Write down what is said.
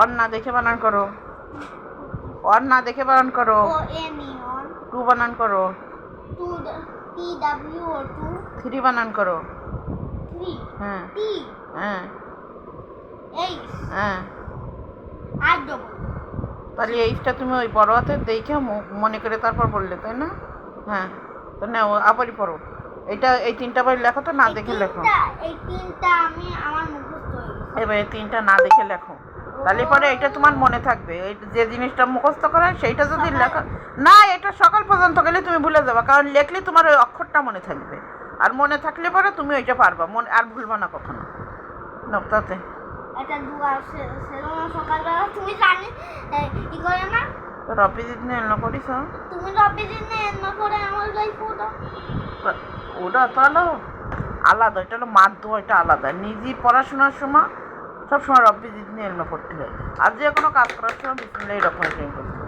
On না দেখে বানান করো। অন না দেখে বানান করো। অন টু বানান করো। থ্রি বানান করো। হ্যাঁ। হ্যাঁ। হ্যাঁ। তাহলে এইটা তুমি ওই বড় হাতের দেখে মনে করে তারপর বললে তাই না? হ্যাঁ। তো না আবারই পড়ো। এটা এই তিনটা বাড়ি লেখো তো না দেখে লেখো। এই তিনটা আমি আমার মুখস্থ এবার এই তিনটা না দেখে লেখো। তাহলে পরে এটা তোমার মনে থাকবে। এই যে জিনিসটা মুখস্থ করা সেইটা যদি লেখা না এটা সকাল পর্যন্ত গেলে তুমি ভুলে যাবে কারণ লেখলে তোমার ওই অক্ষরটা মনে থাকবে। আর মনে থাকলে পরে তুমি ওইটা পারবা মনে আর ভুলবা না কখনো। নক্তাতে এটা দুয়া সকালবেলা। তুমি জানি কি করে না? রবি দিদি এলো করিস তুমি রবি দিন এন্ন করে আমার গাই ফোটো। ওটা তো হলো আলাদা এটা হলো মাধ্য এটা আলাদা। নিজে পড়াশোনার সময় সবসময় রব্বি দিদি এলো করতে হয়। আর যে কোনো কাজ করার সময় বিসমিল্লাহ রকম করতে